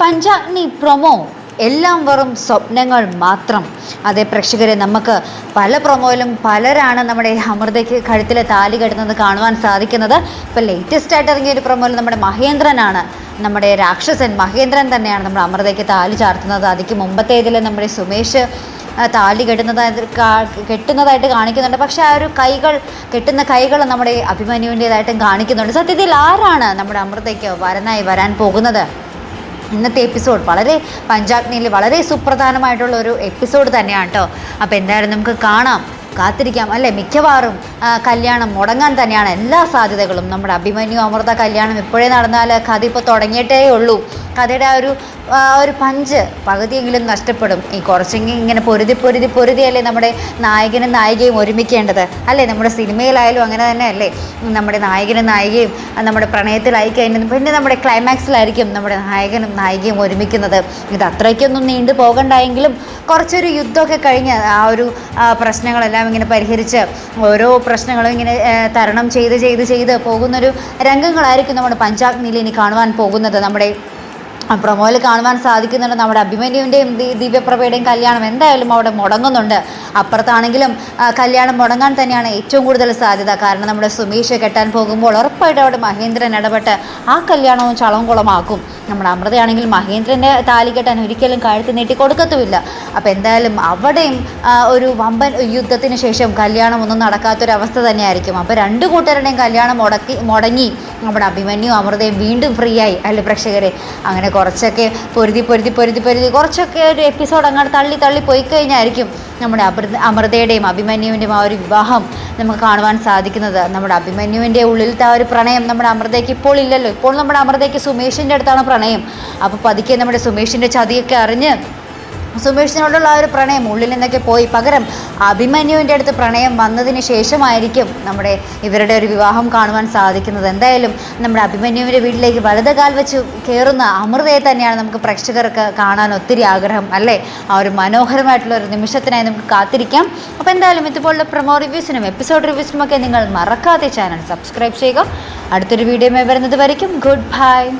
Panchagni promo എല്ലാം വെറും സ്വപ്നങ്ങൾ മാത്രം. അതേ പ്രേക്ഷകരെ നമുക്ക് പല പ്രൊമോയിലും പലരാണ് നമ്മുടെ അമൃതയ്ക്ക് കഴുത്തിൽ താലി കെട്ടുന്നത് കാണുവാൻ സാധിക്കുന്നത്. ഇപ്പോൾ ലേറ്റസ്റ്റ് ആയിട്ട് ഇറങ്ങിയ ഒരു പ്രൊമോയിൽ നമ്മുടെ മഹേന്ദ്രനാണ്. നമ്മുടെ രാക്ഷസൻ മഹേന്ദ്രൻ തന്നെയാണ് നമ്മുടെ അമൃതയ്ക്ക് താലി ചാർത്തുന്നത്. അതിക്ക് മുമ്പത്തേതിൽ നമ്മുടെ സുമേഷ് താലി കെട്ടുന്നതായിട്ട് കെട്ടുന്നതായിട്ട് കാണിക്കുന്നുണ്ട്. പക്ഷേ ആ ഒരു കൈകൾ കെട്ടുന്ന കൈകൾ നമ്മുടെ അഭിമന്യുവിന്റേതായിട്ടും കാണിക്കുന്നുണ്ട്. സത്യത്തിൽ ആരാണ് നമ്മുടെ അമൃതയ്ക്ക് വരനായി വരാൻ പോകുന്നത്? ഇന്നത്തെ എപ്പിസോഡ് വളരെ പഞ്ചാഗ്നിയിൽ വളരെ സുപ്രധാനമായിട്ടുള്ള ഒരു എപ്പിസോഡ് തന്നെയാണ് കേട്ടോ. അപ്പോൾ എന്തായാലും നമുക്ക് കാണാം കാത്തിരിക്കാം അല്ലേ? മിക്കവാറും കല്യാണം മുടങ്ങാൻ തന്നെയാണ് എല്ലാ സാധ്യതകളും. നമ്മുടെ അഭിമന്യു അമൃത കല്യാണം ഇപ്പോഴേ നടന്നാൽ കഥ ഇപ്പോൾ തുടങ്ങിയിട്ടേ ഉള്ളൂ. കഥയുടെ ആ ഒരു ഒരു പഞ്ച് പകുതിയെങ്കിലും നഷ്ടപ്പെടും. ഈ കുറച്ചെങ്കിൽ ഇങ്ങനെ പൊരുതി പൊരുതി പൊരുതിയല്ലേ നമ്മുടെ നായകനും നായികയും ഒരുമിക്കേണ്ടത്? അല്ലേ? നമ്മുടെ സിനിമയിലായാലും അങ്ങനെ തന്നെ അല്ലേ? നമ്മുടെ നായകനും നായികയും നമ്മുടെ പ്രണയത്തിലായി കഴിഞ്ഞത് പിന്നെ നമ്മുടെ ക്ലൈമാക്സിലായിരിക്കും നമ്മുടെ നായകനും നായികയും ഒരുമിക്കുന്നത്. ഇത് അത്രയ്ക്കൊന്നും നീണ്ടു പോകണ്ടായെങ്കിലും കുറച്ചൊരു യുദ്ധമൊക്കെ കഴിഞ്ഞ് ആ ഒരു പ്രശ്നങ്ങളെല്ലാം ഇങ്ങനെ പരിഹരിച്ച് ഓരോ പ്രശ്നങ്ങളും ഇങ്ങനെ തരണം ചെയ്ത് ചെയ്ത് ചെയ്ത് പോകുന്നൊരു രംഗങ്ങളായിരിക്കും നമ്മുടെ പഞ്ചാഗ്നിയിൽ ഇനി കാണുവാൻ പോകുന്നത്. നമ്മുടെ പ്രൊമോയിൽ കാണുവാൻ സാധിക്കുന്നുണ്ട് നമ്മുടെ അഭിമന്യുവിന്റെയും ദിവ്യപ്രഭയുടെയും കല്യാണം. എന്തായാലും അവിടെ മുടങ്ങുന്നുണ്ട്. അപ്പുറത്താണെങ്കിലും കല്യാണം മുടങ്ങാൻ തന്നെയാണ് ഏറ്റവും കൂടുതൽ സാധ്യത. കാരണം നമ്മുടെ സുമീഷ് കെട്ടാൻ പോകുമ്പോൾ ഉറപ്പായിട്ടും അവിടെ മഹേന്ദ്രൻ ഇടപെട്ട് ആ കല്യാണവും ചളവും കുളമാക്കും നമ്മുടെ അമൃതയാണെങ്കിൽ മഹേന്ദ്രന്റെ താലി കെട്ടാൻ ഒരിക്കലും കഴുത്ത് നീട്ടി കൊടുക്കത്തുമില്ല. അപ്പോൾ എന്തായാലും അവിടെയും ഒരു വമ്പൻ യുദ്ധത്തിന് ശേഷം കല്യാണം ഒന്നും നടക്കാത്തൊരവസ്ഥ തന്നെയായിരിക്കും. അപ്പോൾ രണ്ട് കൂട്ടരുടെയും കല്യാണം മുടക്കി മുടങ്ങി നമ്മുടെ അഭിമന്യു അമൃതയും വീണ്ടും ഫ്രീ ആയി. അല്ലെ പ്രേക്ഷകരെ? അങ്ങനെ കുറച്ചൊക്കെ പൊരുതി പൊരുതി പൊരുതി പൊരുതി കുറച്ചൊക്കെ ഒരു എപ്പിസോഡ് അങ്ങോട്ട് തള്ളി തള്ളി പോയി കഴിഞ്ഞായിരിക്കും നമ്മുടെ അമൃത അമൃതയുടെയും അഭിമന്യുവിന്റെയും ആ ഒരു വിവാഹം. നമുക്ക് കാണുവാൻ സാധിക്കുന്നത്. നമ്മുടെ അഭിമന്യുവിന്റെ ഉള്ളിലത്തെ ആ ഒരു പ്രണയം നമ്മുടെ അമൃതയ്ക്ക് ഇപ്പോൾ ഇല്ലല്ലോ. ഇപ്പോൾ നമ്മുടെ അമൃതയ്ക്ക് സുമേഷിന്റെ അടുത്താണ് പ്രണയം. അപ്പോൾ പതുക്കെ നമ്മുടെ സുമേഷിന്റെ ചതിയൊക്കെ അറിഞ്ഞ് സുമേഷിനോടുള്ള ആ ഒരു പ്രണയം ഉള്ളിൽ നിന്നൊക്കെ പോയി. പകരം അഭിമന്യുവിന്റെ അടുത്ത് പ്രണയം വന്നതിന് ശേഷമായിരിക്കും നമ്മുടെ ഇവരുടെ ഒരു വിവാഹം കാണുവാൻ സാധിക്കുന്നത്. എന്തായാലും നമ്മുടെ അഭിമന്യുവിന്റെ വീട്ടിലേക്ക് വലതുകാൽ വെച്ച് കയറുന്ന അമൃതയെ തന്നെയാണ് നമുക്ക് പ്രേക്ഷകർക്ക് കാണാൻ ഒത്തിരി ആഗ്രഹം അല്ലേ? ആ ഒരു മനോഹരമായിട്ടുള്ള ഒരു നിമിഷത്തിനായി നമുക്ക് കാത്തിരിക്കാം. അപ്പോൾ എന്തായാലും ഇതുപോലുള്ള പ്രൊമോ റിവ്യൂസിനും എപ്പിസോഡ് റിവ്യൂസിനും ഒക്കെ നിങ്ങൾ മറക്കാതെ ചാനൽ സബ്സ്ക്രൈബ് ചെയ്യുക. അടുത്തൊരു വീഡിയോ വരുന്നത് വരയ്ക്കും. Good bye.